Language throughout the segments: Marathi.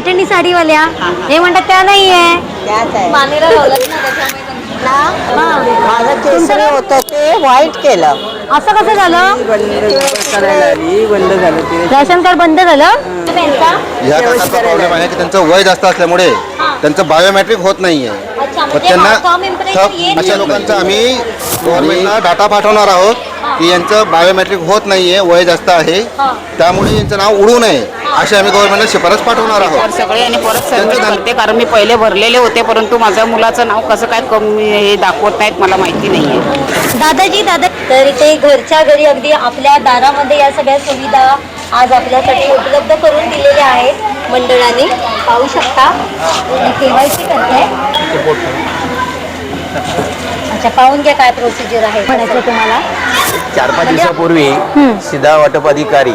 पैठणी साडीवाल्या. हे म्हणतात त्या नाहीये. त्याच आहे. मानेला लावलं ना त्याच्यामुळे त्यांचं- माझं केसरी होतं ते व्हाईट केलं. असं कसं झालं? बंद झालं राशन कार्ड बंद झालं? त्यांचा? ह्या प्रकारचा प्रॉब्लेम आहे की त्यांचं वय जास्त असल्यामुळे त्यांचं बायोमेट्रिक होत नाहीये. अच्छा मग म्हणजे त्यांना येत अशा नाही. लोकांचा आम्ही गव्हर्नमेंटला डाटा पाठवणार आहोत. की यांचं बायोमेट्रिक होत नाहीये वय जास्त आहे. त्यामुळे यांचं नाव उडू नये अशी आम्ही गव्हर्नमेंटला शिफारस पाठवणार आहोत. सगळे आणि परत सर्व त्यांचं करते कारण मी पहिले भरलेले होते परंतु माझ्या मुलाचं नाव कसं काय कमी हे दाखवत नाहीत मला माहिती नाहीये. दादाजी दादा तर इथे घरच्या घरी अगदी आपल्या दारामध्ये या सगळ्या सुविधा आज आपल्यासाठी उपलब्ध करून दिलेल्या आहेत मंडळाने. पाहू शकता. केवायसी करते. अच्छा पाहून घ्या काय प्रोसिजर आहे. म्हणायचं तुम्हाला. चार पाच दिवसापूर्वी सिधा वाटप अधिकारी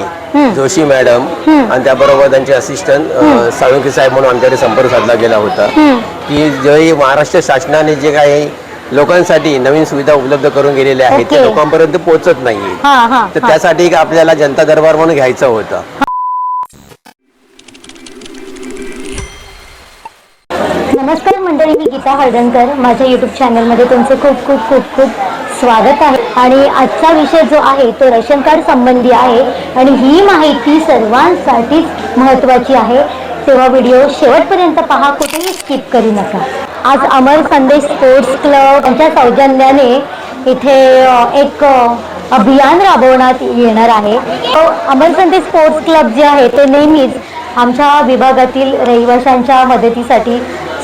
जोशी मॅडम आणि त्याबरोबर त्यांचे असिस्टंट साळुंके साहेब म्हणून आमच्याकडे संपर्क साधला गेला होता. की जे महाराष्ट्र शासनाने जे काही लोकांसाठी नवीन सुविधा उपलब्ध करून गेलेल्या आहेत ते. लोकांपर्यंत पोहोचत नाहीये. हा हा तर त्यासाठी आपल्याला जनता दरबार म्हणून घ्यायचं होतं. हळदणकर माझ्या यूट्यूब चॅनलमध्ये तुमचं खूप खूप खूप खूप स्वागत आहे. आणि आजचा विषय जो आहे तो रेशन कार्ड संबंधी आहे. आणि ही माहिती सर्वांसाठीच महत्त्वाची आहे. तेव्हा व्हिडिओ शेवटपर्यंत पहा कुठेही स्किप करू नका. आज अमर संदेश स्पोर्ट्स क्लब यांच्या सौजन्याने इथे एक अभियान राबवण्यात येणार आहे. अमर संदेश स्पोर्ट्स क्लब जे आहे ते नेहमीच आमच्या विभागातील रहिवाशांच्या मदतीसाठी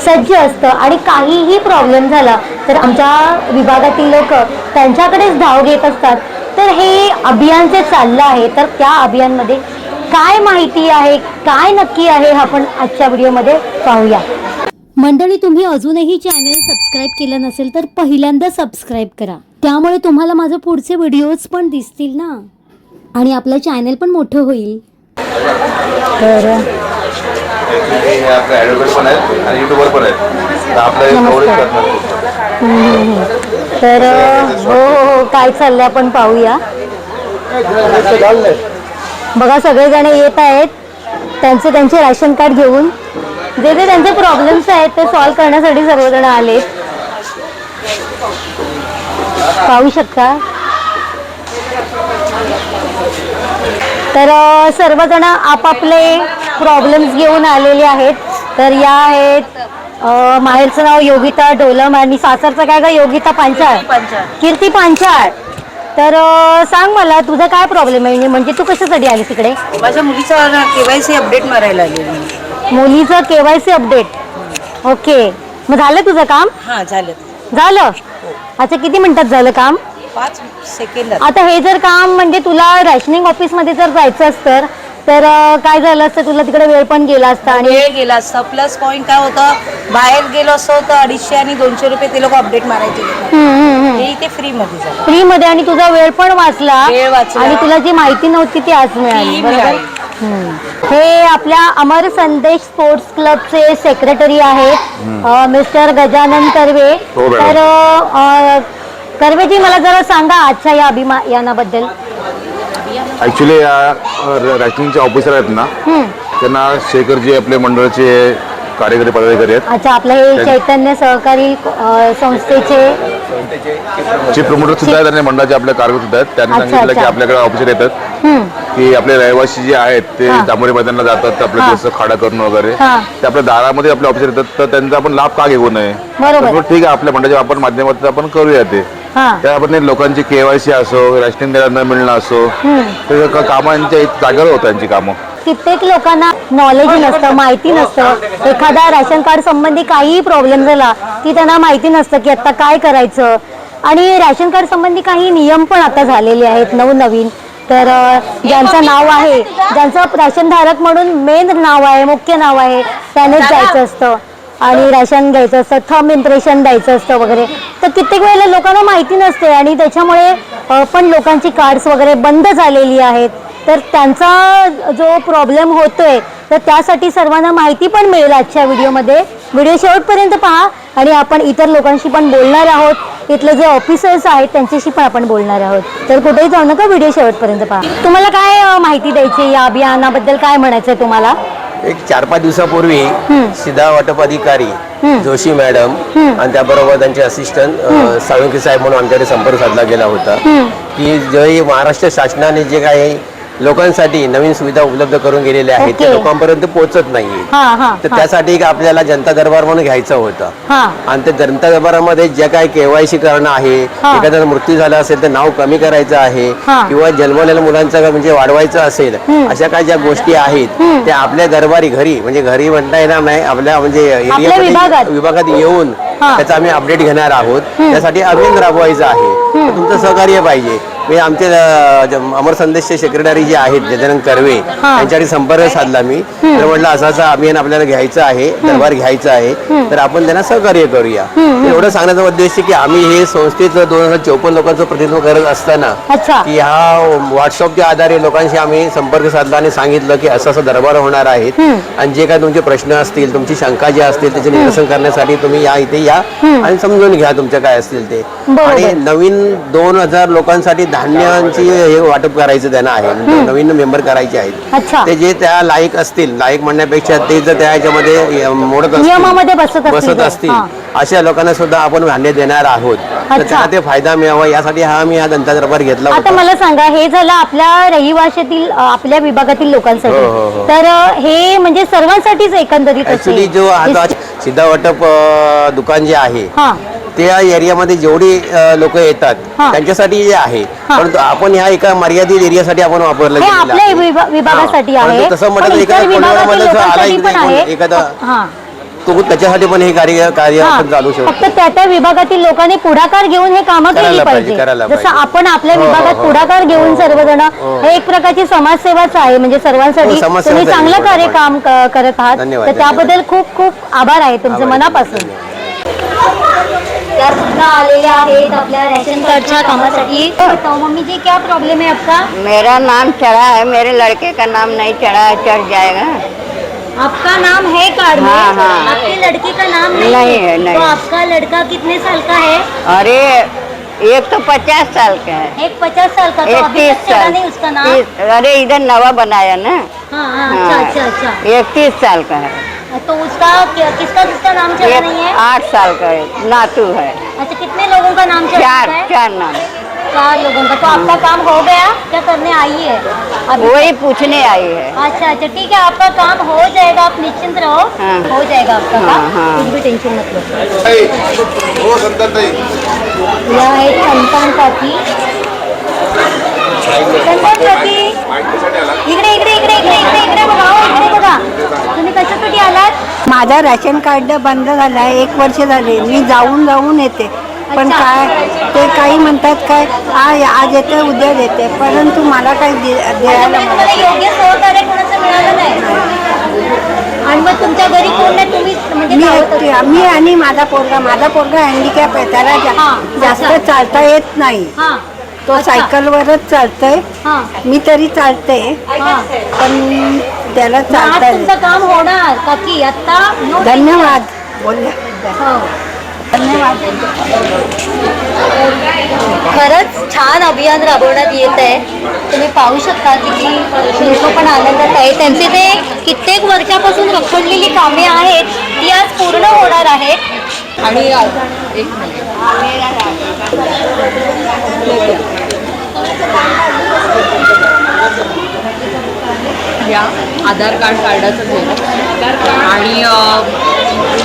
सज्ज असतं आणि काहीही प्रॉब्लेम झाला तर आमच्या विभागातील लोक त्यांच्याकडेच धाव घेत असतात. तर हे अभियान जे चाललं आहे तर त्या अभियानमध्ये काय माहिती आहे काय नक्की आहे हे आपण आजच्या व्हिडिओमध्ये पाहूया. मंडळी तुम्ही अजूनही चॅनल सबस्क्राईब केलं नसेल तर पहिल्यांदा सबस्क्राईब करा. त्यामुळे तुम्हाला माझं पुढचे व्हिडिओज पण दिसतील ना. आणि आपलं चॅनल पण मोठं होईल. तर हे आपले ॲडव्होकेट पण आहेत आणि युट्यूबर पण आहेत. तर आपलं हे coverage करणार. तर हो हो काय चाललंय आपण पाहूया. बघा सगळेजण येत आहेत. त्यांचे त्यांचे राशन कार्ड घेऊन. जे जे त्यांचे प्रॉब्लेम्स आहेत ते सॉल्व्ह करण्यासाठी सर्वजण आले पाहू शकता. तर सर्वजण आपापले प्रॉब्लेम्स घेऊन आलेले आहेत. तर या आहेत माहेरचं नाव योगिता डोलम आणि सासरचं काय का योगिता पांचाळ. कीर्ती पांचाळ. तर सांग मला तुझा काय प्रॉब्लेम आहे? म्हणजे तू कशासाठी आली तिकडे माझ्या मुलीचा केवायसी अपडेट मारायला आली मुलीचं केवायसी अपडेट? ओके. मग झालं तुझं काम? हा झालं. झालं? अच्छा किती मिनिटात झालं काम? पाच सेकंद आता हे जर काम म्हणजे तुला रॅशनिंग ऑफिसमध्ये जर जायचं असतं तर काय झालं असतं तुला तिकडे वेळ पण गेला असता आणि वेळ गेला असता प्लस पॉईंट काय होतं बाहेर गेलो असतो तर अडीचशे आणि दोनशे रुपये ते लोक अपडेट मारायचे हम्म, हम्म, हम्म. हे इथे फ्री मध्ये झालं फ्री मध्ये आणि तुझा वेळ पण वाचला वेळ वाचला. आणि तुला जी माहिती नव्हती ती आज मिळाली ती बरोबर मिळाली. हम्म. हे आपल्या अमर संदेश स्पोर्ट्स क्लबचे सेक्रेटरी आहेत मिस्टर गजानन कर्वे हो, मॅडम. तर अ, कर्वेजी मला जरा सांगा आजच्या या अभियानाबद्दल ॲक्च्युली या रॅशनिंगचे ऑफिसर आहेत ना. त्यांना शेखरजी आपले मंडळाचे कार्यकारी पदाधिकारी आहेत अच्छा आपलं हे चैतन्य सहकारी अ, संस्थेचे चीफ प्रमोटर सुद्धा आहेत आणि मंडळाचे आपले कार्यरत सुद्धा आहेत त्यांनी अच्छा, सांगितलं की अच्छा. आपल्याकडे ऑफिसर येतात. की आपले रहिवासी जे आहेत ते हा. मैदानाला जातात तर आपलं हा. जसं खाडा करून वगैरे हा. ते आपल्या दारामध्ये आपले ऑफिसर येतात तर त्यांचा आपण लाभ का घेऊ नये बरोबर. तर ठीक आहे आपल्या मंडळाच्या आपण माध्यमातून आपण करूया ते हा. त्यामध्ये लोकांची केवायसी असो रॅशनिंग द्यायला न मिळणं असो ते कामांच्या जागेवर होतं त्यांची कामं. कित्येक लोकांना नॉलेज नसतं माहिती नसतं. एखादा राशन कार्ड संबंधी काहीही प्रॉब्लेम झाला की त्यांना माहिती नसतं की आता काय करायचं. आणि राशन कार्ड संबंधी काही नियम पण आता झालेले आहेत नवनवीन. तर ज्यांचं नाव आहे ज्यांचं राशन धारक म्हणून मेन नाव आहे मुख्य नाव आहे त्यानेच जायचं असतं. आणि राशन घ्यायचं असतं थम इम्प्रेशन द्यायचं असतं वगैरे. तर कित्येक वेळेला लोकांना माहिती नसते आणि त्याच्यामुळे पण लोकांची कार्ड्स वगैरे बंद झालेली आहेत. तर त्यांचा जो प्रॉब्लेम होतोय तर त्यासाठी सर्वांना माहिती पण मिळेल आजच्या व्हिडिओमध्ये. व्हिडिओ शेवटपर्यंत पहा आणि आपण इतर लोकांशी पण बोलणार आहोत. इथले जे ऑफिसर्स आहेत त्यांच्याशी पण आपण बोलणार आहोत. तर कुठेही जाऊ नका व्हिडिओ शेवटपर्यंत पहा. तुम्हाला काय माहिती द्यायची या अभियानाबद्दल? काय म्हणायचं आहे तुम्हाला? एक चार पाच दिवसापूर्वी सिधा वाटप अधिकारी जोशी मॅडम आणि त्याबरोबर त्यांचे असिस्टंट साळुंके साहेब म्हणून आमच्याकडे संपर्क साधला गेला होता. की जे महाराष्ट्र शासनाने जे काही लोकांसाठी नवीन सुविधा उपलब्ध करून गेलेल्या आहेत. ते ओके. लोकांपर्यंत पोहोचत नाहीये. हा हा तर त्यासाठी एक आपल्याला जनता दरबार म्हणून घ्यायचं होतं. हा. आणि त्या जनता दरबारामध्ये जे काय केवायसी करणं आहे हा. एखाद्याचा मृत्यू झाला असेल तर नाव कमी करायचं आहे हा. किंवा जन्मलेल्या मुलांचं म्हणजे वाढवायचं असेल अशा काही ज्या गोष्टी आहेत त्या आपल्या दरबारी घरी म्हणजे घरी म्हणता येणार नाही आपल्या म्हणजे विभागात. एरियामध्ये विभागात. येऊन हा. त्याचा आम्ही अपडेट घेणार आहोत. त्यासाठी अभियान राबवायचं आहे. तर तुमचं सहकार्य पाहिजे. मी आमचे अं, ज- अमर संदेशचे सेक्रेटरी जे आहेत गजानन कर्वे त्यांच्याकडे संपर्क साधला मी. तर म्हटलं असं असं अभियान आपल्याला घ्यायचं आहे दरबार घ्यायचं आहे तर आपण त्यांना सहकार्य करूया. एवढं सांगण्याचा उद्देश की आम्ही हे संस्थेचं दोन हजार चौपन्न लोकांचं प्रतिनिधित्व करत असताना अच्छा. की ह्या व्हॉट्सअपच्या आधारे लोकांशी आम्ही संपर्क साधला आणि सांगितलं की असं असं दरबार होणार आहेत. आणि जे काय तुमचे प्रश्न असतील तुमची शंका जी असतील त्याचे निरसन करण्यासाठी तुम्ही या इथे या आणि समजून घ्या तुमच्या काय असतील ते. बरोबर. आणि नवीन दोन हजार लोकांसाठी धान्याची हे वाटप करायचं त्यांना आहे म्हणजे नवीन मेंबर करायचे आहेत ते जे त्या लायक असतील लायक म्हणण्यापेक्षा ते जर त्या ह्याच्यामध्ये अं, मोडत नियमामध्ये बसत असतील बसत तर. असतील. अशा लोकांना सुद्धा आपण धान्य देणार आहोत तर. त्यांना ते फायदा मिळावा यासाठी हा मी हा जनता दरबार घेतला आता मला सांगा हे झालं आपल्या रहिवाशातील आपल्या विभागातील लोकांसाठी हो, हो, हो. तर हे म्हणजे सर्वांसाठीच एकंदरीत. ऍक्च्युली जो आता सिद्धा वाटप दुकान जे आहे त्या एरियामध्ये जेवढी लोक येतात. त्यांच्यासाठी जे आहे. परंतु आपण ह्या एका मर्यादित एरियासाठी आपण वापरलं हे आपल्या. विभा- विभागासाठी. आहे तसं म्हटलं पण तर इतर एखादा विभागातील कोल्हापूरमध्ये जर आला लोकांसाठी इथे पण कोण- आहे एखादा हा तो त्याच्यासाठी पण हे कार्य कार्य हा. आपण चालू शकतो फक्त त्या त्या विभागातील लोकांनी पुढाकार घेऊन हे कामं केली पाहिजे, पाहिजे करायला जसं पाहिजे. आपण आपल्या हो, हो, विभागात हो. पुढाकार घेऊन सर्वजण हे एक प्रकारची समाजसेवाच आहे म्हणजे सर्वांसाठी हो, समाजसेवाच तुम्ही आहे, चांगलं बरोबर. कार्य काम क- करत आहात धन्यवाद, तर त्याबद्दल खूप खूप आभार आहे तुमचं आभार आहे. मनापासून त्या सुद्धा आलेल्या आहेत आपल्या रेशन कार्डच्या कामासाठी. बताओ मम्मी जी क्या प्रॉब्लेम है आपका? मेरा नाम चढ़ा है मेरे लड़के का नाम नहीं चढ़ा है चढ़ जाएगा। आपका नाम है कार्ड में? हाँ, हाँ। आपके लड़के का नाम नहीं, नहीं है, नहीं। तो आपका लड़का कितने साल का है? अरे एक तो पचास साल का है। एक पचास साल का तो एक अभी तीस तक चढ़ा साल। नहीं उसका नाम? तीस- अरे इधर नवा बनाया ना। हाँ हाँ अच्छा हाँ। अच्छा अच्छा। एक तीस साल का है। तो उसका किसका किसका नाम एक नहीं है? आठ साल का है नातू है। अच्छा कितने लोगों का नाम चढ़ा चार है? चार नाम। चार लोगों का। तो आपका काम हो गया? क्या करने आई है? अभी वही पूछने आई है। अच्छा अच्छा ठीक है आपका काम हो जाएगा आप निश्चिंत रहो। हाँ। हो जाएगा आपका हाँ, काम। हाँ। कुछ भी टेंशन मत लो। हो संतांताई या आहेत संतान काकी। संतान काकी इकडे हो, माझा राशन कार्ड बंद झाला आहे एक वर्ष झाले. मी जाऊन जाऊन येते. पण. काय ते काही म्हणतात काय आज आज येते उद्या देते. परंतु मला काही द्यायला म्हणजे म्हणजे मी एकटी. मी आणि माझा पोरगा माझा पोरगा हँडिकॅप आहे त्याला जास्त. चालता येत नाही. तो अच्छा. सायकलवरच चालतोय. हा. मी तरी चालते हा. पण त्याला चालता आज येत तुमचं काम होणार काकी आता? No धन्यवाद. बोलल्या हो. खरंच छान अभियान राबवण्यात येत आहे. तुम्ही पाहू शकता किती लोक पण आनंदात आहे त्यांचे ते कित्येक वर्षापासून रखडलेली कामे आहेत ती आज पूर्ण होणार आहेत. आणि या आधार कार्ड कार्डाचं झेरॉक्स आणि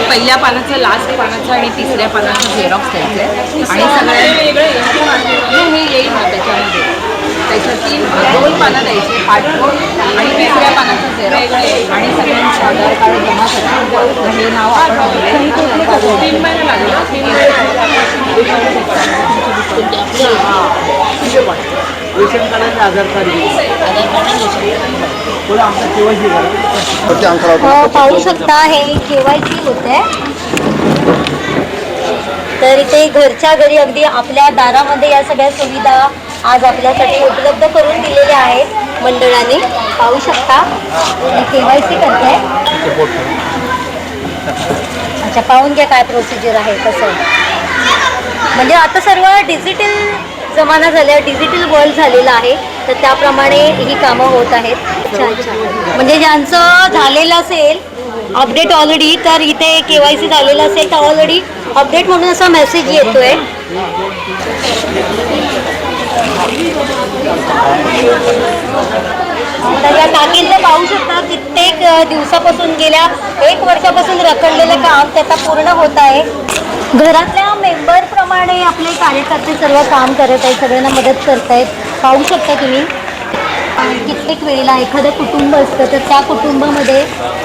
पहिल्या पानाचं लास्ट पानाचं आणि तिसऱ्या पानाचं झेरॉक्स द्यायचं आहे आणि सगळ्या हे येईल ना त्याच्यामध्ये. त्याच्यातील दोन पानं द्यायची पाठवून आणि तिसऱ्या पानाचं झेरॉक्स आणि सगळ्यांचं आधार कार्ड जमा करा. हे नाव आपण online तीन महिने लागले अ, पाहू शकता हे केवायसी होते. तर इथे घरच्या घरी अगदी आपल्या दारामध्ये या सगळ्या सुविधा आज आपल्यासाठी उपलब्ध करून दिलेल्या आहेत मंडळाने. पाहू शकता केवायसी करते. अच्छा पाहून घ्या काय प्रोसिजर आहे कसं म्हणजे आता सर्व डिजिटल जमाना झाला डिजिटल वर्ल्ड झालेला आहे तर त्याप्रमाणे ही कामं होत आहेत. छान छान. म्हणजे ज्यांचं झालेलं असेल अपडेट ऑलरेडी तर इथे के वाय सी झालेलं असेल तर ऑलरेडी अपडेट म्हणून असा मेसेज येतोय. तर या टाकींचं पाहू शकता कित्येक दिवसापासून गेल्या एक वर्षापासून रखडलेलं काम त्याचा पूर्ण होत आहे. घरातल्या मेंबर प्रमाणे आपले कार्यकर्ते सर्व काम करत आहेत सगळ्यांना मदत करत आहेत पाहू शकता तुम्ही. कित्येक वेळेला एखादं कुटुंब असतं तर त्या कुटुंबामध्ये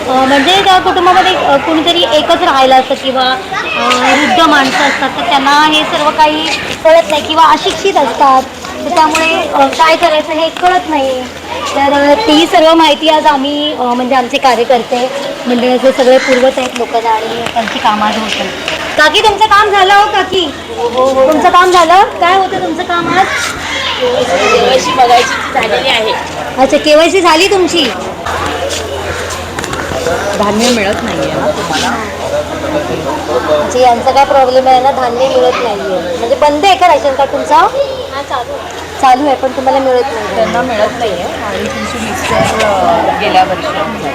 म्हणजे त्या कुटुंबामध्ये कुणीतरी एकच राहायला असतं किंवा वृद्ध माणसं असतात तर त्यांना हे सर्व काही कळत नाही किंवा अशिक्षित असतात. तर त्यामुळे काय करायचं हे कळत नाही तर ती सर्व माहिती आज आम्ही म्हणजे आमचे कार्यकर्ते मंडळाचे सगळे पुरवत आहेत लोकांना आणि त्यांची कामं आज होत काकी तुमचं काम झालं हो काकी? तुमचं काम झालं? काय होतं तुमचं काम आज? बघायची झालेली आहे. अच्छा केवायसी झाली तुमची? धान्य मिळत नाहीये ना तुम्हाला? म्हणजे यांचा काय प्रॉब्लेम आहे ना धान्य मिळत नाहीये. म्हणजे बंद आहे का राशन कार्ड तुमचा? चालू आहे पण तुम्हाला मिळत नाही. त्यांना मिळत नाहीये आणि तुमची अं, गेल्या वर्षी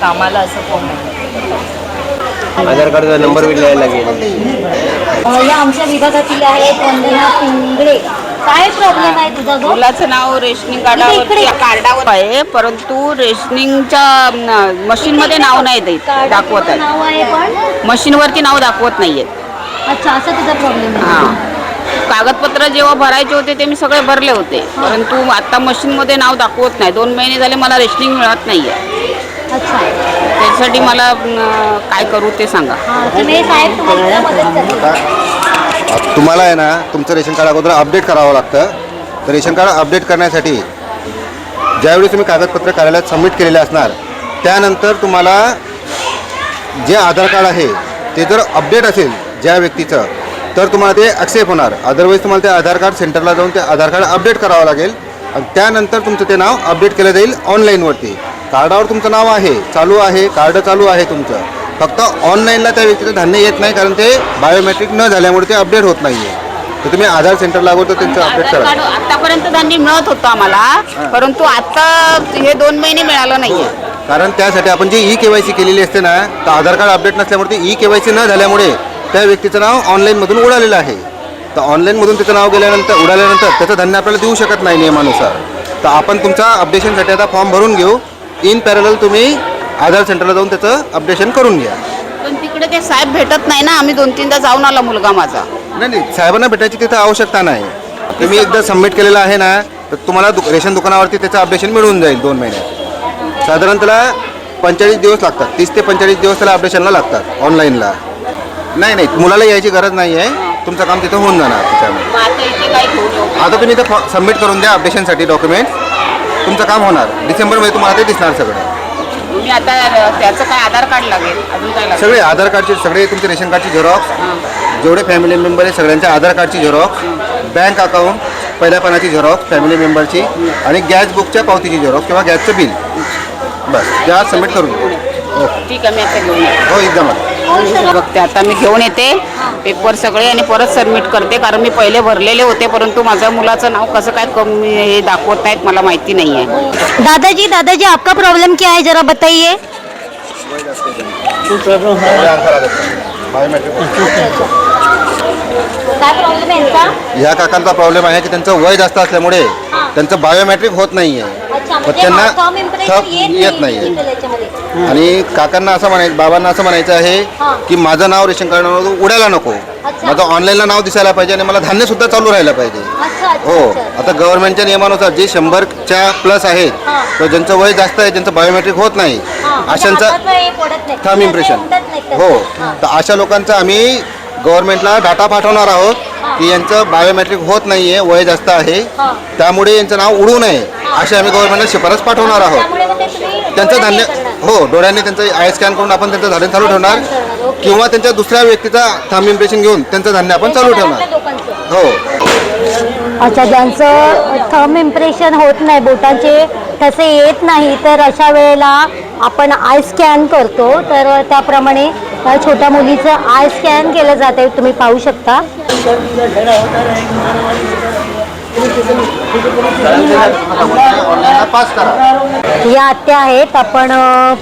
कामाला असं नाही. आधार कार्डचा नंबर बी लिहायला गेले. अं, या आमच्या विभागातील आहेत वंदना पिंगळे. काय प्रॉब्लेम आहे तुझा मुलाचं नाव रेशनिंग कार्डावर. कार्डावर आहे परंतु रेशनिंगच्या मशीनमध्ये नाव नाही देत दाखवत आहे नाव आहे पण. मशीनवरती नाव दाखवत नाहीये अच्छा असा तुझा प्रॉब्लेम आहे. हां. कागदपत्र जेव्हा भरायचे होते ते मी सगळे भरले होते. परंतु आता मशीनमध्ये नाव दाखवत नाही. दोन महिने झाले मला रेशनिंग मिळत नाहीये. अच्छा. त्याच्यासाठी मला अं, काय करू ते सांगा. हा तर मी साहेब तुम्हाला मदत करते तुम्हाला आहे ना तुमचं रेशन कार्ड अगोदर अपडेट करावं लागतं. तर रेशन कार्ड अपडेट करण्यासाठी ज्यावेळी तुम्ही कागदपत्र कार्यालयात सबमिट केलेले असणार त्यानंतर तुम्हाला जे आधार कार्ड आहे ते जर अपडेट असेल ज्या व्यक्तीचं तर तुम्हाला ते ॲक्सेप्ट होणार. अदरवाईज तुम्हाला ते आधार कार्ड सेंटरला जाऊन ते आधार कार्ड अपडेट करावं लागेल. आणि त्यानंतर तुमचं ते नाव अपडेट केलं जाईल ऑनलाईनवरती कार्डावर तुमचं नाव आहे चालू आहे कार्ड चालू आहे तुमचं. फक्त ऑनलाईनला त्या व्यक्तीचं धान्य येत नाही कारण ते बायोमेट्रिक न झाल्यामुळे ते अपडेट होत नाही आहे तर तुम्ही आधार सेंटरला अगोदर त्यांचं अपडेट आधार करा. कार्ड आतापर्यंत धान्य मिळत होतं आम्हाला परंतु आता हे दोन महिने मिळालं नाहीये. कारण त्यासाठी आपण जी ई के वाय सी केलेली असते ना तर आधार कार्ड अपडेट नसल्यामुळे ते ई के वाय सी न झाल्यामुळे त्या व्यक्तीचं नाव ऑनलाईनमधून उडालेलं आहे. तर ऑनलाईनमधून त्याचं नाव गेल्यानंतर उडाल्यानंतर त्याचं धान्य आपल्याला देऊ शकत नाही नियमानुसार. तर आपण तुमचा अपडेशनसाठी आता फॉर्म भरून घेऊ. इन पॅरल तुम्ही आधार सेंटरला जाऊन त्याचं अपडेशन करून घ्या. पण तिकडे ते साहेब भेटत नाही ना आम्ही दोन तीनदा जाऊन आला मुलगा माझा. नाही नाही साहेबांना भेटायची तिथं आवश्यकता नाही. तुम्ही एकदा सबमिट केलेलं आहे ना तर तुम्हाला दु रेशन दुकानावरती त्याचं अपडेशन मिळून जाईल दोन महिन्यात. साधारण त्याला पंचेचाळीस दिवस लागतात तीस ते पंचेचाळीस दिवस त्याला अपडेशनला लागतात ऑनलाईनला नाही नाही मुलाला यायची गरज नाही आहे. तुमचं काम तिथं होऊन जाणार त्याच्यामध्ये मग आता इथे काय घेऊन येऊ आता तुम्ही इथं सबमिट करून द्या अपडेशनसाठी डॉक्युमेंट तुमचं काम होणार. डिसेंबरमध्ये तुम्हाला ते दिसणार सगळं. आता त्याचं काय आधार कार्ड लागेल? अजून काय लागेल? सगळे आधार कार्डचे सगळे तुमचे रेशन कार्डची झेरॉक्स जेवढे फॅमिली मेंबर आहे सगळ्यांच्या आधार कार्डची झेरॉक्स बँक अकाउंट पहिल्या पानाची झेरॉक्स फॅमिली मेंबरची आणि गॅस बुकच्या पावतीची झेरॉक्स किंवा गॅसचं बिल बस त्या सबमिट करून. द्या ओके ठीक आहे मी आता घेऊन हो एकदम बघते आता मी घेऊन येते. पेपर सगळे आणि परत सबमिट करते कारण मी पहिले भरलेले होते परंतु माझ्या मुलाचं नाव कसं काय कमी हे दाखवत नाहीत मला माहिती नाही आहे दादाजी दादाजी आपका प्रॉब्लम क्या है? जरा बताइए. काय प्रॉब्लेम आहे यांचा? ह्या काकांचा प्रॉब्लेम आहे की त्यांचं वय जास्त असल्यामुळे त्यांचं बायोमेट्रिक होत नाही आहे अच्छा पण म्हणजे त्यांना थप येत येत नाही नाही digital याच्यामध्ये. आणि काकांना असं म्हणायचं बाबांना असं म्हणायचं आहे. की माझं नाव रेशन कार्डमधून उडायला नको. माझं ऑनलाईनला नाव दिसायला पाहिजे आणि मला धान्य सुद्धा चालू राहायला पाहिजे हो. आता गव्हर्नमेंटच्या नियमानुसार जे शंभरच्या प्लस आहेत. तर ज्यांचं वय जास्त आहे ज्यांचं बायोमेट्रिक होत नाही म्हणजे अशांचा नाही. थम इम्प्रेशन नाही त्याचं. हो. तर अशा लोकांचा आम्ही गव्हर्नमेंटला डाटा पाठवणार आहोत की यांचं बायोमेट्रिक होत नाहीये वय जास्त आहे. त्यामुळे यांचं नाव उडू नये अशी आम्ही गव्हर्नमेंटला शिफारस पाठवणार आहोत त्यांचं धान्य. हो डोळ्यांनी त्यांचं आय स्कॅन करून आपण त्यांचं धान्य चालू ठेवणार. किंवा त्यांच्या दुसऱ्या व्यक्तीचा थंब इम्प्रेशन घेऊन त्यांचं धान्य आपण चालू ठेवणार. हो अच्छा ज्यांचं थम इम्प्रेशन होत नाही बोटाचे तसे येत नाही तर अशा वेळेला आपण आय स्कॅन करतो तर त्याप्रमाणे त्या छोट्या मुलीचं आय स्कॅन केलं जाते तुम्ही पाहू शकता या आत्या आहेत. आपण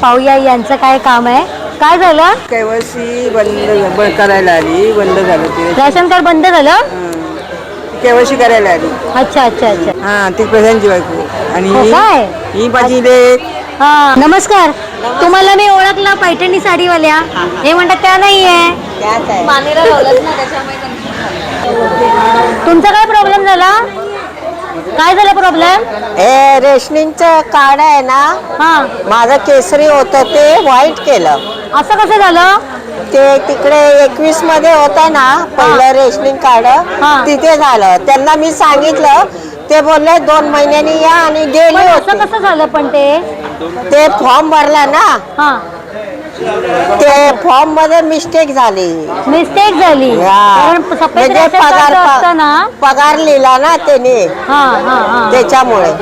पाहूया यांचं काय काम आहे. काय झालं? केवायसी बंद ब- करायला आली. बंद झालं ते. राशन कार्ड बंद झालं? केवायसी करायला आली. अच्छा अच्छा अच्छा. हा ती प्रधानची बायको. आणि हो काय? ही माझी लेक हा नमस्कार. तुम्हाला मी ओळखलं पैठणी साडीवाल्या. हे म्हणतात त्या नाहीये मानेला लावलंच ना त्याच्यामुळे तुमचा काय प्रॉब्लेम झाला? काय झाला प्रॉब्लेम ए रेशनिंगचं कार्ड आहे ना हा. माझं केसरी होतं ते व्हाईट केलं. असं कसं झालं? ते तिकडे एकवीसमध्ये होतं ना पहिलं रेशनिंग कार्ड हा. तिथे झालं. त्यांना मी सांगितलं ते बोलले दोन महिन्यांनी या आणि गेले होते. कसं झालं पण ते? ते फॉर्म भरला ना. हा. ते फॉर्ममध्ये मिस्टेक झाली. मिस्टेक झाली. कारण सफेद म्हणजे पगार असतं ना. पगार लिहिला ना त्याने. हा हा हा. त्याच्यामुळे.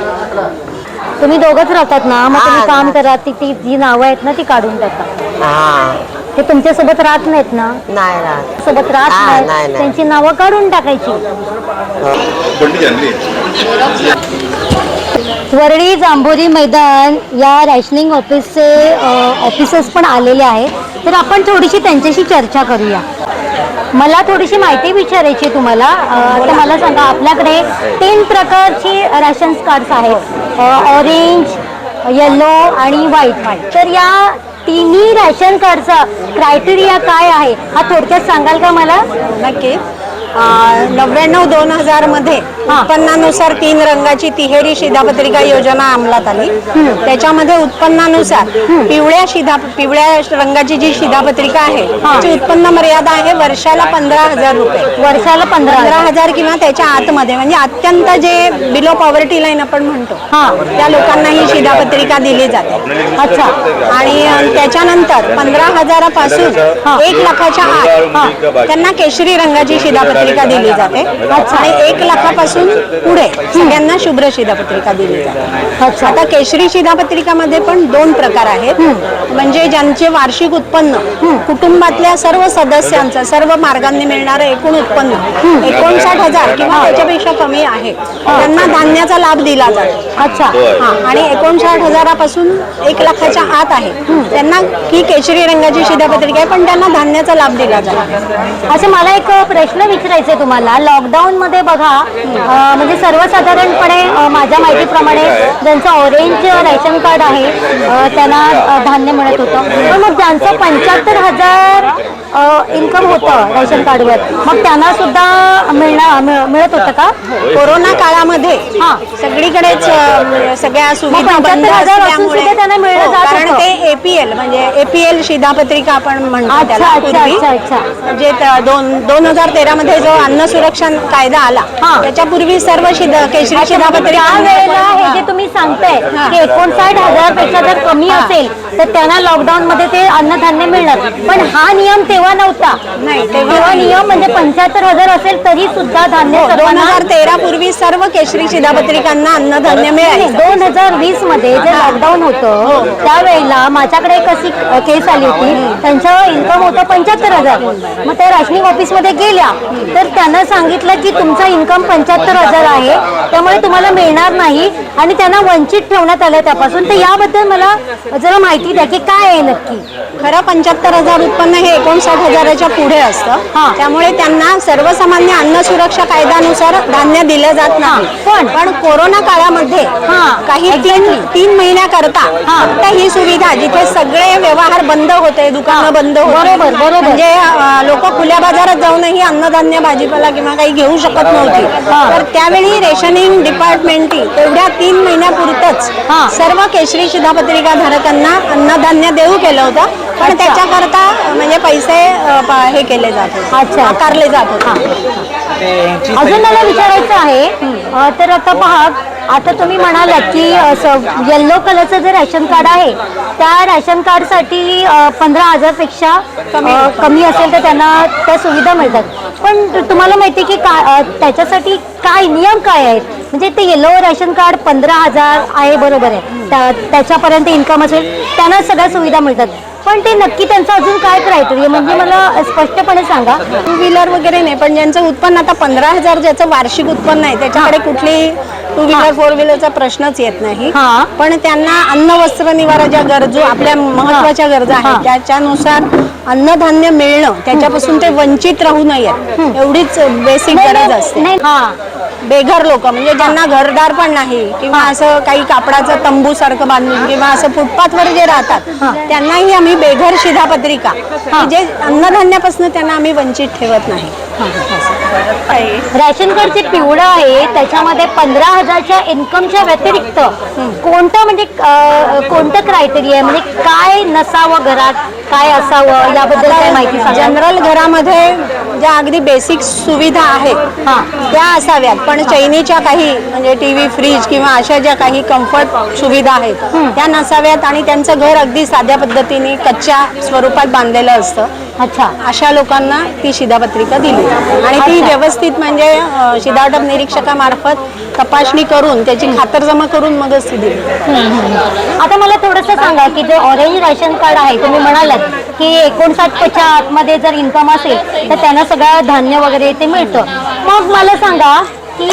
तुम्ही दोघच राहतात ना. मग तुम्ही हा, काम. करा. ती ती जी नावं आहेत ना ती काढून टाका. हा. ते तुमच्यासोबत राहत नाहीत ना? नाही ना सोबत राहत हा, नाही, नाहीत. नाही. त्यांची नावं काढून टाकायची. वरळी जांभोरी मैदान या रॅशनिंग ऑफिसचे ऑफिसर्स पण आलेले आहेत. तर आपण थोडीशी त्यांच्याशी चर्चा करूया. मला थोडीशी माहिती विचारायची आहे तुम्हाला. तर मला सांगा आपल्याकडे तीन प्रकारची रॅशन कार्ड्स आहेत. ऑरेंज येलो आणि व्हाईट तर या तिन्ही रॅशन कार्डचा क्रायटेरिया काय आहे? हा थोडक्यात सांगाल का मला? नक्कीच. नव्याण्णव दोन हजारमध्ये. उत्पन्नानुसार तीन रंगाची तिहेरी शिधापत्रिका योजना अंमलात आली. त्याच्यामध्ये उत्पन्नानुसार पिवळ्या शिधा पिवळ्या रंगाची जी शिधापत्रिका आहे त्याची उत्पन्न मर्यादा आहे वर्षाला पंधरा हजार रुपये. वर्षाला पंधरा हजार. किंवा त्याच्या आतमध्ये म्हणजे अत्यंत जे बिलो पॉवर्टी लाईन आपण म्हणतो. त्या लोकांना ही शिधापत्रिका दिली जाते. अच्छा. आणि त्याच्यानंतर पंधरा हजारापासून एक लाखाच्या आत त्यांना केशरी रंगाची शिधापत्रिका दिली जाते. आणि एक लाखापासून पुढे सगळ्यांना शुभ्र शिधापत्रिका दिली जाते. अच्छा. आता केशरी शिधापत्रिकामध्ये पण दोन प्रकार आहेत. म्हणजे ज्यांचे वार्षिक उत्पन्न कुटुंबातल्या सर्व सदस्यांचं सर्व मार्गांनी मिळणारं एकूण उत्पन्न एकोणसाठ हजार किंवा त्याच्यापेक्षा कमी आहे. त्यांना धान्याचा लाभ दिला जातो. अच्छा. हा. आणि एकोणसाठ हजारापासून एक लाखाच्या आत आहे. त्यांना ही केशरी रंगाची शिधापत्रिका आहे पण त्यांना धान्याचा लाभ दिला जातो. अच्छा मला एक प्रश्न विचारायचा आहे तुम्हाला. लॉकडाऊन मध्ये बघा अं, म्हणजे सर्वसाधारणपणे अं, माझ्या माहितीप्रमाणे ज्यांचं ऑरेंज रेशन कार्ड आहे अं, त्यांना अं, धान्य मिळत होतं. पण मग ज्यांचं पंच्याहत्तर हजार इन्कम होतं रेशन कार्डवर मग त्यांना सुद्धा मिळणार मिळ- मिळत होतं का कोरोना काळामध्ये हा. सगळीकडेच अ, सगळ्या सुविधा मग बंद 75,000 असून असल्यामुळे सुद्धा त्यांना मिळलं हो, जात कारण होतं. ते एपीएल म्हणजे एपीएल शिधापत्रिका आपण म्हणतो अच्छा, त्याला अच्छा, पूर्वी. अच्छा, अच्छा. म्हणजे त- दोन दोन हजार तेरा मध्ये जो अन्न सुरक्षा कायदा आला हा. त्याच्यापूर्वी सर्व शिधा केशरी शिधापत्रिका त्या वेळेला हे जे तुम्ही सांगताय की एकोणसाठ हजारपेक्षा जर कमी असेल तर त्यांना लॉकडाऊन मध्ये ते अन्नधान्य मिळणार पण हा नियम तेव्हा नव्हता नाही, तेव्हा तेव्हा नियम म्हणजे पंच्याहत्तर हजार असेल तरी सुद्धा धान्य दोन सर्वांना हजार तेरा पूर्वी सर्व केशरी शिधापत्रिकांना अन्नधान्य मिळाले दोन हजार वीसमध्ये जे लॉकडाऊन होतं त्यावेळेला माझ्याकडे एक अशी केस आली होती. त्यांचं इन्कम होतं पंच्याहत्तर हजार. मग त्या राशनिंग ऑफिसमध्ये गेल्या. तर त्यांना सांगितलं की तुमचा इन्कम पंच्याहत्तर हजार आहे. त्यामुळे तुम्हाला मिळणार नाही. आणि त्यांना वंचित ठेवण्यात आलं त्यापासून. तर याबद्दल मला जरा माहिती द्या की काय आहे नक्की. खरं पंच्याहत्तर हजार उत्पन्न हे एकोणसाठ हजाराच्या पुढे असतं. हा. त्यामुळे त्यांना सर्वसामान्य अन्न सुरक्षा कायद्यानुसार धान्य दिलं जात नाही. पण- पण कोरोना काळामध्ये हा, काही तीन तीन महिन्याकरता फक्त ही सुविधा जिथे सगळे व्यवहार बंद होते दुकानं बंद होते. बरोबर, बरोबर. म्हणजे लोक खुल्या बाजारात जाऊनही अन्नधान्य भाजीपाला किंवा काही घेऊ शकत नव्हती. तर त्यावेळी रेशनिंग डिपार्टमेंटनी तेवढ्या तीन महिन्यापुरतच. सर्व केशरी शिधापत्रिका धारकांना अन्नधान्य देऊ केलं होतं. पण. त्याच्याकरता म्हणजे पैसे अ, प- हे केले जात होते. अच्छा. आकारले जात होते. अजून मला विचारायचं आहे अ, तर आता पहा आता तुम्ही म्हणालात की येल्लो कलरचं जे रेशन कार्ड आहे त्या रेशन कार्डसाठी पंधरा हजारपेक्षा अ, कमी असेल तर त्यांना त्या सुविधा मिळतात. पण तु- तुम्हाला माहिती आहे की का अ, त्याच्यासाठी काय नियम काय आहेत? म्हणजे ते येलो रेशन कार्ड पंधरा हजार आहे बरोबर आहे. त्या- त्याच्यापर्यंत इन्कम असेल त्यांना सगळ्या सुविधा मिळतात. पण ते नक्की त्यांचं अजून काय क्रायटेरिया म्हणजे मला स्पष्टपणे सांगा. टू व्हीलर वगैरे नाही पण ज्यांचं उत्पन्न आता पंधरा हजार ज्याचं वार्षिक उत्पन्न आहे त्याच्याकडे कुठली टू व्हीलर फोर व्हीलरचा प्रश्नच येत नाही. हा. पण त्यांना अन्न वस्त्र निवारा ज्या गरजू आपल्या महत्त्वाच्या गरजा हा. आहेत त्याच्यानुसार अन्नधान्य मिळणं त्याच्यापासून ते वंचित राहू नयेत. एवढीच बेसिक गरज असते. नाही. हा. बेघर लोक म्हणजे ज्यांना घरदार पण नाही किंवा असं काही कापडाचं तंबू सारखं बांधून किंवा असं फुटपाथवर जे राहतात त्यांनाही आम्ही बेघर शिधापत्रिका जे अन्नधान्यापासून त्यांना आम्ही वंचित ठेवत नाही. राशन कार्ड जे पिवळं आहे त्याच्यामध्ये पंधरा हजारच्या इन्कमच्या व्यतिरिक्त कोणतं म्हणजे कोणतं क्रायटेरिया आहे? म्हणजे काय नसावं घरात काय असावं? याबद्दल काय माहिती जनरल घरामध्ये ज्या अगदी बेसिक सुविधा आहेत हा. त्या असाव्यात. पण चैनीच्या काही म्हणजे टीव्ही फ्रीज किंवा अशा ज्या काही कम्फर्ट सुविधा आहेत त्या नसाव्यात आणि त्यांचं घर अगदी साध्या पद्धतीने कच्च्या स्वरूपात बांधलेलं असतं. अच्छा. अशा लोकांना ती शिधापत्रिका दिली. आणि ती व्यवस्थित म्हणजे अ, शिधावाटप निरीक्षकामार्फत तपासणी करून त्याची खातरजमा करून मगच ती दिली. आता मला थोडंसं सांगा की जे ऑरेंज राशन कार्ड आहे तुम्ही म्हणालात की एकोणसाठच्या आतमध्ये जर इन्कम असेल तर त्यांना सगळं धान्य वगैरे ते मिळतं. मग मला सांगा की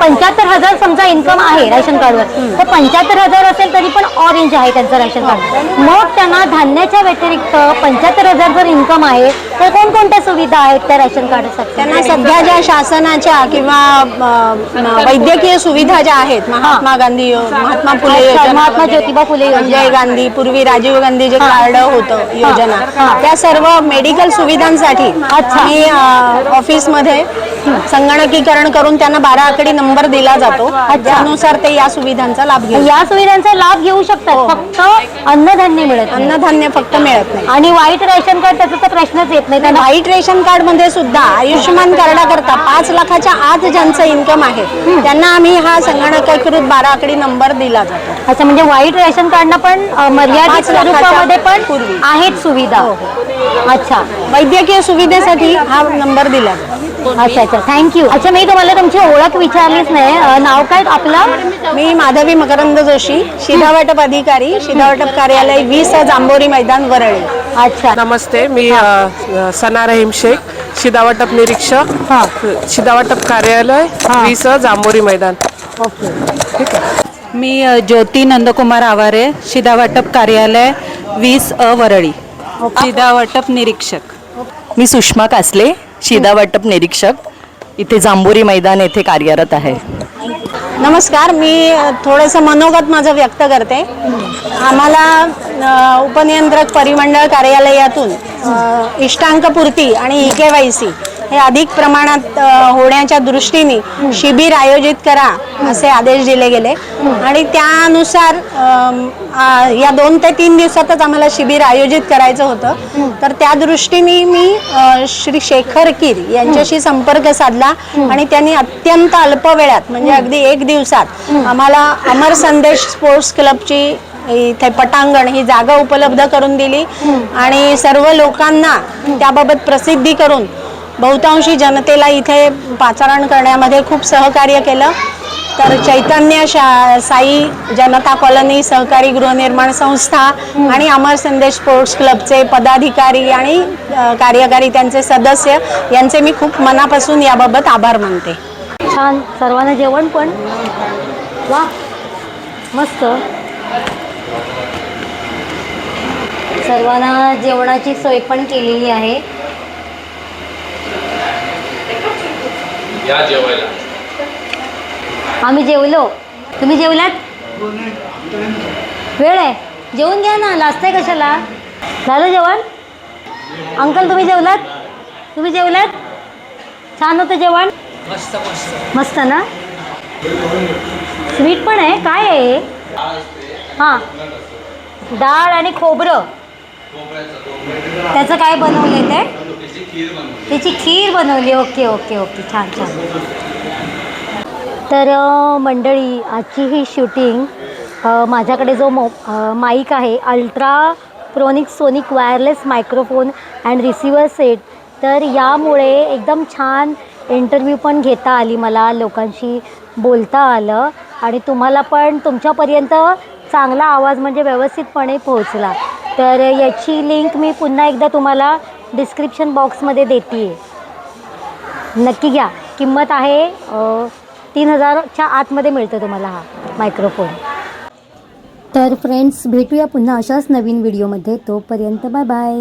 पंच्याहत्तर हजार समजा इन्कम आहे राशन कार्डवर तर पंच्याहत्तर हजार असेल तरी पण ऑरेंज आहे त्यांचं राशन कार्ड. मग त्यांना धान्याच्या व्यतिरिक्त पंच्याहत्तर हजार जर इन्कम आहे तर कोणकोणत्या सुविधा आहेत त्या राशन कार्डसाठी? त्यांना सध्या ज्या शासनाच्या किंवा अ, म, वैद्यकीय सुविधा ज्या आहेत महात्मा गांधी यो- महात्मा फुले अच्छा, योजना महात्मा ज्योतिबा फुले योजना. संजय गांधी पूर्वी राजीव गांधी जे कार्ड होतं योजना हा. त्या सर्व मेडिकल सुविधांसाठी अ, ऑफिसमध्ये संगणकीकरण करून त्यांना बारा आकडी नंबर दिला जातो. त्यानुसार ते या सुविधांचा लाभ घेऊ या सुविधांचा लाभ घेऊ शकतात. फक्त अन्नधान्य मिळत नाही. अन्नधान्य फक्त मिळत नाही. आणि वाईट राशन कार्ड त्याचा तर प्रश्नच येत नाही त्यांना व्हाईट रेशन कार्डमध्ये सुद्धा आयुष्यमान कार्डाकरता पाच लाखाच्या आत ज्यांचं इन्कम आहे त्यांना आम्ही हा संगणकीकृत बारा आकडी नंबर दिला जातो. अच्छा म्हणजे व्हाईट रेशन कार्डनं पण अ, मर्यादित स्वरूपामध्ये पण. आहेत सुविधा. अच्छा. वैद्यकीय सुविधेसाठी हा नंबर दिला जातो. अच्छा अच्छा. थँक्यू अच्छा मी तुम्हाला तुमची ओळख विचारलीच नाही. अ, नाव काय आपलं? मी माधवी मकरंद जोशी शिधावाटप अधिकारी शिधावाटप कार्यालय वीस जांभोरी मैदान वरळी. अच्छा. नमस्ते मी अ, सना रहीम शेख शिदावाटप निरीक्षक हां. शिदावाटप कार्यालय वीस जांभोरी मैदान. ओके. मी अ, ज्योती नंदकुमार आवारे शिदा वाटप कार्यालय वीस अ वरळी. शिदा वाटप निरीक्षक. मी सुषमा कासले शिदा वाटप निरीक्षक इथे जांभोरी मैदान येथे कार्यरत आहे. नमस्कार मी थोडंसं मनोगत माझं व्यक्त करते. आम्हाला उपनियंत्रक परिमंडळ कार्यालयातून इष्टांकपूर्ती आणि ई के वाय सी हे अधिक प्रमाणात होण्याच्या दृष्टीने शिबिर आयोजित करा असे आदेश दिले गेले. आणि त्यानुसार या दोन ते तीन दिवसातच आम्हाला शिबिर आयोजित करायचं होतं. तर त्या दृष्टीने मी श्री शेखर कीर यांच्याशी संपर्क साधला आणि त्यांनी अत्यंत अल्प वेळात म्हणजे अगदी एक दिवसात आम्हाला अमर संदेश स्पोर्ट्स क्लबची इथे पटांगण ही जागा उपलब्ध करून दिली. आणि सर्व लोकांना त्याबाबत प्रसिद्धी करून बहुतांशी जनतेला इथे पाचारण करण्यामध्ये खूप सहकार्य केलं. तर चैतन्य शा साई जनता कॉलनी सहकारी गृहनिर्माण संस्था आणि अमर संदेश स्पोर्ट्स क्लबचे पदाधिकारी आणि कार्यकारी त्यांचे सदस्य यांचे मी खूप मनापासून याबाबत आभार मानते. छान सर्वांना जेवण पण. वा मस्त. सर्वांना जेवणाची सोय पण केलेली आहे. आम्ही जेवलो. तुम्ही जेवलात? वेळ आहे. जेवून घ्या ना लाजताय कशाला? झालं जेवण? अंकल तुम्ही जेवलात? तुम्ही जेवलात? छान होतं जेवण? मस्त ना? स्वीट पण आहे. काय आहे हे? हां. डाळ आणि खोबरं. त्याचं काय बनवले ते? त्याची खीर बनवली. Okay okay okay. छान छान. तर मंडळी आजची ही शूटिंग माझ्याकडे जो मो माईक आहे ultra प्रोनिक sonic wireless microphone and receiver set तर यामुळे एकदम छान इंटरव्ह्यू पण घेता आली मला लोकांशी बोलता आलं आणि तुम्हाला पण तुमच्यापर्यंत चांगला आवाज म्हणजे व्यवस्थितपणे पोहोचला. तर याची लिंक मी पुन्हा एकदा तुम्हाला डिस्क्रिप्शन बॉक्समध्ये देते आहे नक्की घ्या. किंमत आहे तीन हजारच्या आतमध्ये मिळतं तुम्हाला हा मायक्रोफोन तर फ्रेंड्स भेटूया पुन्हा अशाच नवीन व्हिडिओमध्ये तोपर्यंत बाय बाय